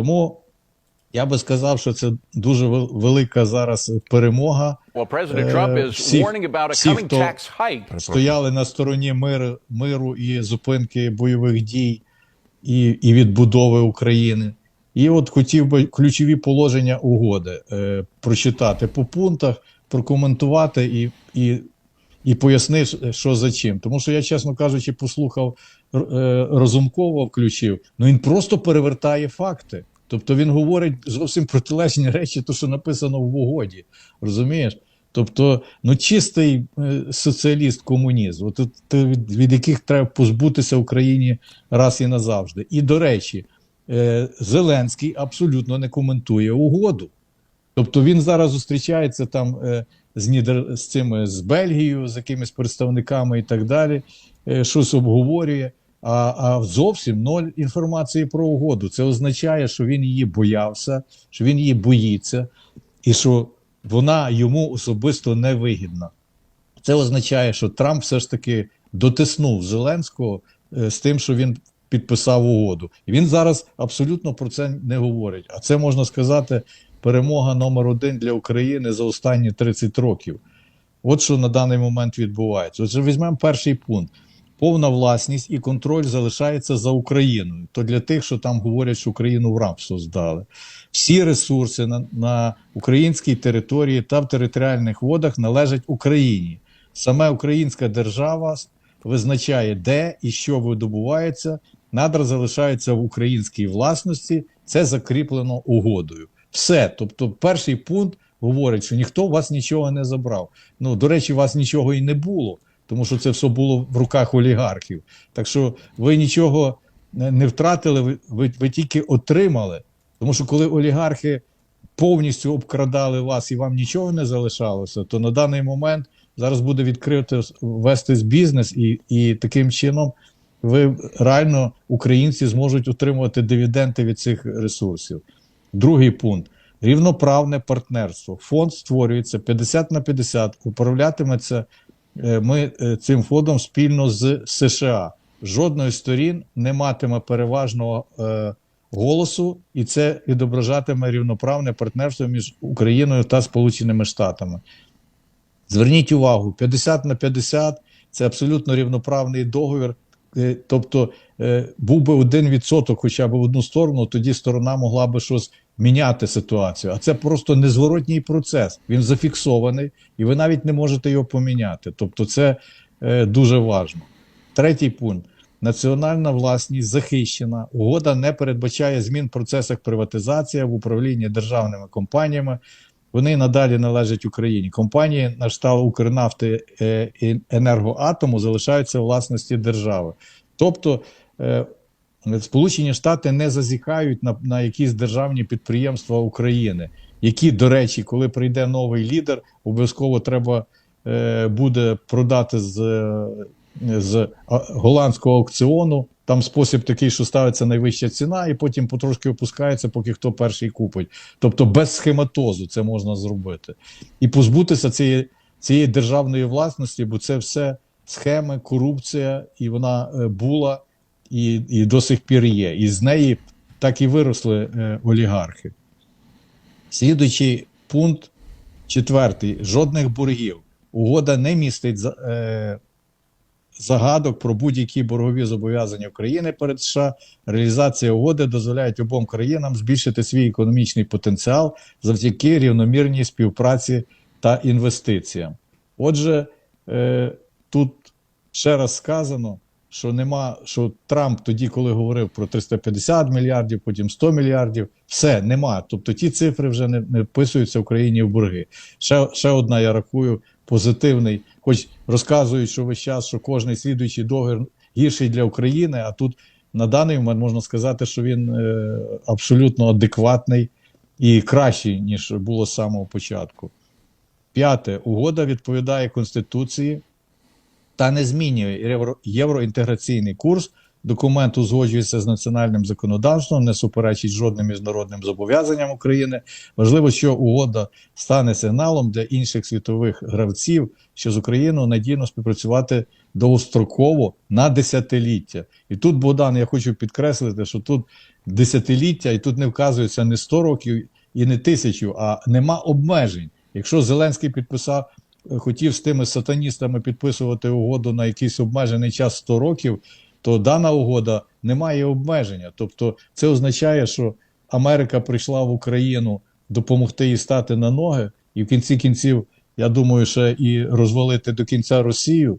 Тому я би сказав, що це дуже велика зараз перемога. Е, coming хто стояли на стороні миру, миру і зупинки бойових дій і, і відбудови України. І от хотів би ключові положення угоди е, прочитати по пунктах, прокоментувати і, і, і пояснити, що за чим. Тому що я, чесно кажучи, послухав е, Розумкова, включив. Ну він просто перевертає факти. Тобто він говорить зовсім протилежні речі, то що написано в угоді. Розумієш? Тобто, ну чистий е, соціаліст, комуніст, от, від, від яких треба позбутися Україні раз і назавжди. І до речі, е, Зеленський абсолютно не коментує угоду. Тобто він зараз зустрічається там е, з Нідер... з цими з Бельгією, з якимись представниками і так далі, щось обговорює. А, а зовсім ноль інформації про угоду. Це означає, що він її боявся, що він її боїться, і що вона йому особисто не вигідна. Це означає, що Трамп все ж таки дотиснув Зеленського е, з тим, що він підписав угоду. І він зараз абсолютно про це не говорить. А це можна сказати перемога номер один для України за останні 30 років. От що на даний момент відбувається. Отже, візьмемо перший пункт. Повна власність і контроль залишається за Україною. То для тих, що там говорять, що Україну в рабство здали. Всі ресурси на, на українській території та в територіальних водах належать Україні. Саме українська держава визначає, де і що видобувається. Надра залишаються в українській власності. Це закріплено угодою. Все. Тобто, перший пункт говорить, що ніхто у вас нічого не забрав. Ну, до речі, у вас нічого і не було, тому що це все було в руках олігархів. Так що ви нічого не втратили, ви, ви, тільки отримали. Тому що коли олігархи повністю обкрадали вас і вам нічого не залишалося, то на даний момент зараз буде відкрито вестись бізнес, і, і таким чином ви реально українці зможуть отримувати дивіденди від цих ресурсів. Другий пункт. Рівноправне партнерство. Фонд створюється 50 на 50, управлятиметься ми е, цим фондом спільно з США. Жодної сторін не матиме переважного е, голосу, і це відображатиме рівноправне партнерство між Україною та Сполученими Штатами. Зверніть увагу, 50 на 50 це абсолютно рівноправний договір. Е, Тобто е, був би один відсоток хоча б в одну сторону, тоді сторона могла би щось міняти ситуацію. А це просто незворотній процес. Він зафіксований, і ви навіть не можете його поміняти. Тобто, це е, дуже важливо. Третій пункт. Національна власність захищена. Угода не передбачає змін в процесах приватизації в управлінні державними компаніями. Вони надалі належать Україні. Компанії на штал Укрнафти е, і енергоатому залишаються власності держави. Тобто е, Сполучені Штати не зазіхають на, на якісь державні підприємства України, які, до речі, коли прийде новий лідер, обов'язково треба е, буде продати з, е, з голландського аукціону. Там спосіб такий, що ставиться найвища ціна, і потім потрошки опускається, поки хто перший купить. Тобто без схематозу це можна зробити. І позбутися цієї, цієї державної власності, бо це все схеми, корупція, і вона е, була і, і до сих пір є. І з неї так і виросли е, олігархи. Слідуючий пункт четвертий: жодних боргів. Угода не містить е, загадок про будь-які боргові зобов'язання України перед США. Реалізація угоди дозволяє обом країнам збільшити свій економічний потенціал завдяки рівномірній співпраці та інвестиціям. Отже, е, тут ще раз сказано, що нема, що Трамп тоді, коли говорив про 350 мільярдів, потім 100 мільярдів, все нема. Тобто ті цифри вже не, не вписуються Україні в борги. Ще, ще одна, я рахую, позитивний, хоч розказують, що весь час, що кожний слідуючий договір гірший для України, а тут на даний момент можна сказати, що він е, абсолютно адекватний і кращий, ніж було з самого початку. П'яте. Угода відповідає Конституції та не змінює євро, євроінтеграційний курс. Документ узгоджується з національним законодавством, не суперечить жодним міжнародним зобов'язанням України. Важливо, що угода стане сигналом для інших світових гравців, що з Україною надійно співпрацювати довгостроково на десятиліття. І тут, Богдан, я хочу підкреслити, що тут десятиліття, і тут не вказується не 100 років і не тисячу, а нема обмежень. Якщо Зеленський підписав, хотів з тими сатаністами підписувати угоду на якийсь обмежений час 100 років, то дана угода не має обмеження. Тобто, це означає, що Америка прийшла в Україну допомогти їй стати на ноги, і в кінці кінців, я думаю, ще і розвалити до кінця Росію,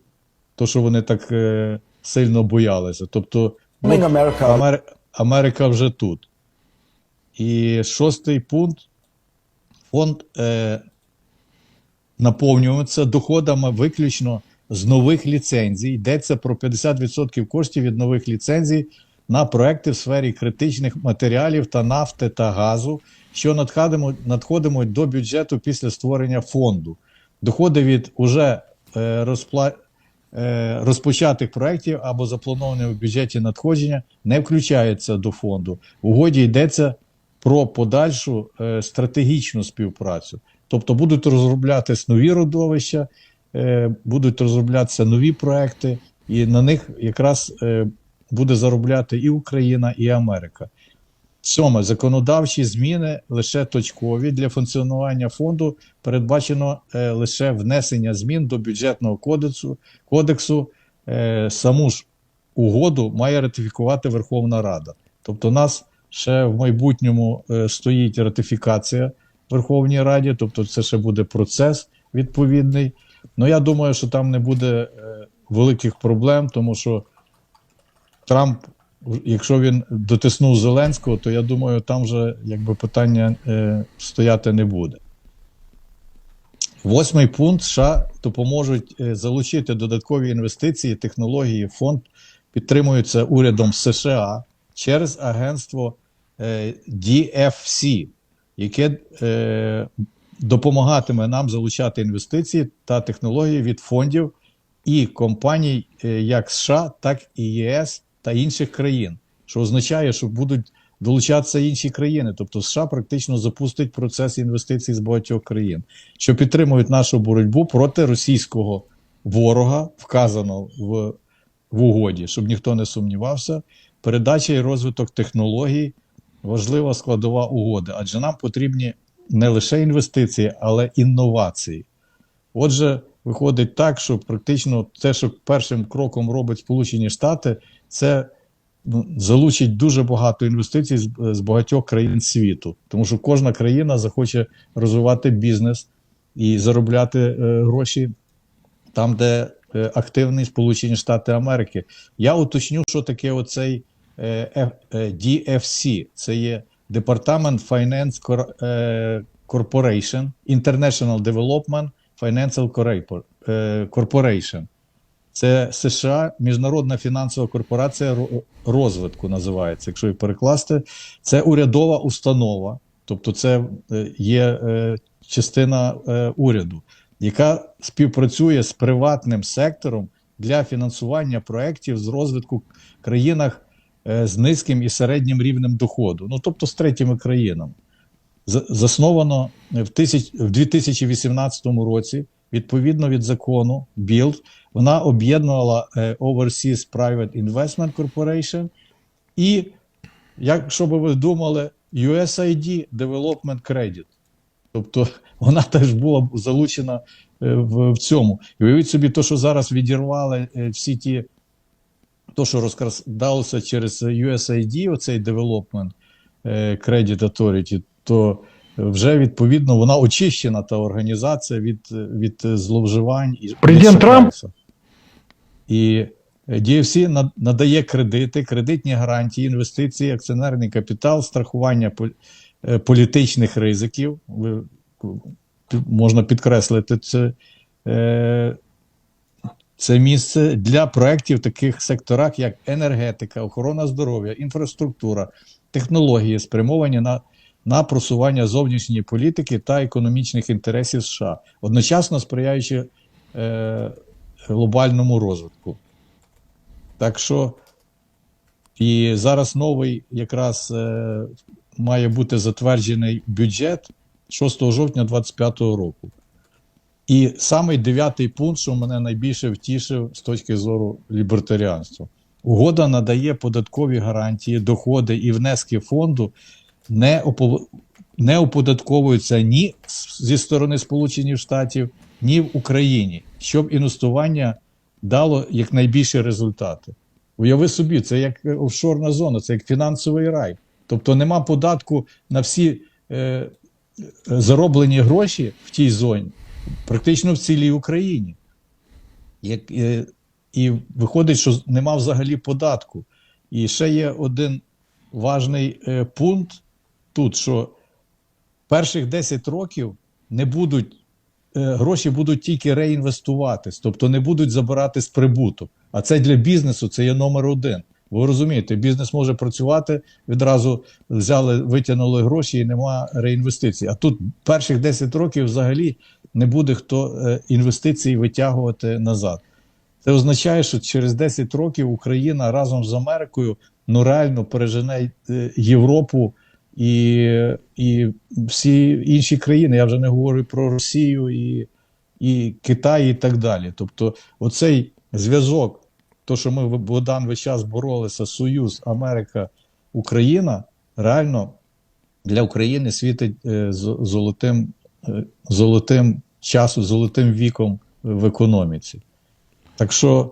то що вони так е, сильно боялися. Тобто, ну, Амер... Америка вже тут. І шостий пункт. Фонд е, наповнюється доходами виключно з нових ліцензій. Йдеться про 50% коштів від нових ліцензій на проекти в сфері критичних матеріалів та нафти та газу, що надходимо- до бюджету після створення фонду. Доходи від уже е, розпла... е, розпочатих проєктів або запланованих в бюджеті надходження не включаються до фонду. В угоді йдеться про подальшу е, стратегічну співпрацю. Тобто будуть розроблятись нові родовища, е, будуть розроблятися нові проекти, і на них якраз е, буде заробляти і Україна, і Америка. Сьоме, законодавчі зміни лише точкові для функціонування фонду передбачено е, лише внесення змін до бюджетного кодексу. кодексу саму ж угоду має ратифікувати Верховна Рада. Тобто, у нас ще в майбутньому стоїть ратифікація Верховній Раді, тобто це ще буде процес відповідний. Ну я думаю, що там не буде е, великих проблем, тому що Трамп, якщо він дотиснув Зеленського, то я думаю, там вже якби питання е, стояти не буде. Восьмий пункт США допоможуть е, залучити додаткові інвестиції, технології. Фонд підтримується урядом США через агентство DFC, яке е, допомагатиме нам залучати інвестиції та технології від фондів і компаній е, як США, так і ЄС та інших країн, що означає, що будуть долучатися інші країни. Тобто США практично запустить процес інвестицій з багатьох країн, що підтримують нашу боротьбу проти російського ворога, вказано в, в угоді, щоб ніхто не сумнівався. Передача і розвиток технологій важлива складова угоди, адже нам потрібні не лише інвестиції, але інновації. Отже, виходить так, що практично те, що першим кроком робить Сполучені Штати, це ну, залучить дуже багато інвестицій з, багатьох країн світу, тому що кожна країна захоче розвивати бізнес і заробляти е, гроші там, де е, активні Сполучені Штати Америки. Я уточню, що таке оцей DFC. Це є Департамент Finance е, Corporation, International Development Financial е, Corporation. Це США, Міжнародна фінансова корпорація розвитку називається, якщо її перекласти. Це урядова установа, тобто це е, є е, частина е, уряду, яка співпрацює з приватним сектором для фінансування проєктів з розвитку країнах е, з низьким і середнім рівнем доходу, ну тобто з третіми країнами. Засновано в, тисяч, в 2018 році, відповідно від закону BILD, вона об'єднувала е, Overseas Private Investment Corporation і, якщо би ви думали, USAID Development Credit. Тобто вона теж була залучена е, в, в цьому. І уявіть собі, то, що зараз відірвали е, всі ті, то, що розкрадалося через USAID, оцей Development е, Credit Authority, то вже відповідно вона очищена та організація від, від зловживань і Президент Трамп? І DFC надає кредити, кредитні гарантії, інвестиції, акціонерний капітал, страхування е, політичних ризиків. Можна підкреслити це, е, це місце для проєктів в таких секторах, як енергетика, охорона здоров'я, інфраструктура, технології, спрямовані на, на просування зовнішньої політики та економічних інтересів США, одночасно сприяючи е, глобальному розвитку. Так що і зараз новий якраз е, має бути затверджений бюджет 6 жовтня 2025 року. І самий дев'ятий пункт, що мене найбільше втішив з точки зору лібертаріанства. Угода надає податкові гарантії, доходи і внески фонду не, опо- не оподатковуються ні зі сторони Сполучених Штатів, ні в Україні, щоб інвестування дало якнайбільші результати. Уяви собі, це як офшорна зона, це як фінансовий рай. Тобто нема податку на всі е, зароблені гроші в тій зоні, практично в цілій Україні. Як, е, і виходить, що нема взагалі податку. І ще є один важний е, пункт тут, що перших 10 років не будуть, е, гроші будуть тільки реінвестуватись, тобто не будуть забирати з прибуток. А це для бізнесу це є номер один. Ви розумієте, бізнес може працювати, відразу взяли, витягнули гроші і нема реінвестицій. А тут перших 10 років взагалі не буде хто е, інвестиції витягувати назад. Це означає, що через 10 років Україна разом з Америкою ну реально пережене е, Європу і, і всі інші країни. Я вже не говорю про Росію і, і Китай, і так далі. Тобто, оцей зв'язок, то, що ми Богдан весь час боролися, Союз, Америка, Україна, реально для України світить е, золотим, е, золотим часом, золотим віком в економіці. Так що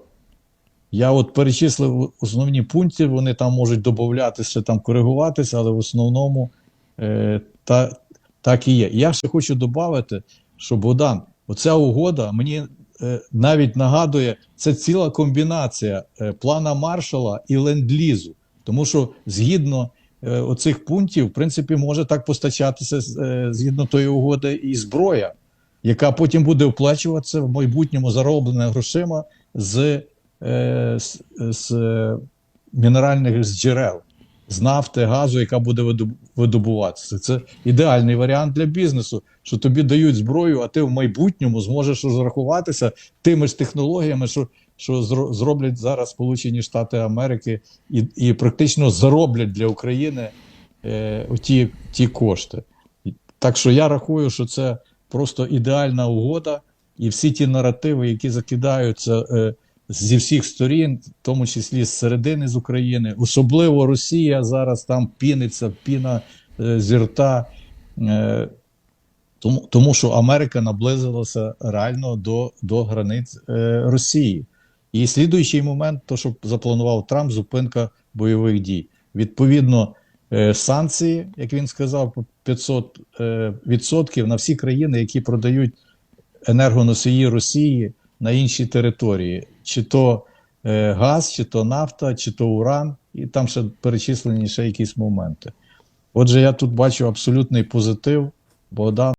я от перечислив основні пункти, вони там можуть додатися, там коригуватися, але в основному е, та, так і є. Я ще хочу додати, що Богдан, оця угода мені навіть нагадує, це ціла комбінація е, плана Маршала і ленд-лізу. Тому що згідно е, оцих пунктів, в принципі, може так постачатися е, згідно тої угоди і зброя, яка потім буде оплачуватися в майбутньому зароблена грошима з, е, з, з е, мінеральних джерел, з нафти, газу, яка буде видобуватися. Це ідеальний варіант для бізнесу, що тобі дають зброю, а ти в майбутньому зможеш розрахуватися тими ж технологіями, що, що зроблять зараз Сполучені Штати Америки, і, і практично зароблять для України е, ті, ті кошти. Так що я рахую, що це просто ідеальна угода, і всі ті наративи, які закидаються е, зі всіх сторін, в тому числі з середини з України, особливо Росія зараз там піниться, піна е, зі рта. Е, тому, тому що Америка наблизилася реально до, до границь е, Росії. І слідуючий момент, то що запланував Трамп, зупинка бойових дій. Відповідно, е, санкції, як він сказав, по 500 е, відсотків на всі країни, які продають енергоносії Росії на інші території, чи то е, газ, чи то нафта, чи то уран, і там ще перечислені ще якісь моменти. Отже, я тут бачу абсолютний позитив. Богдан.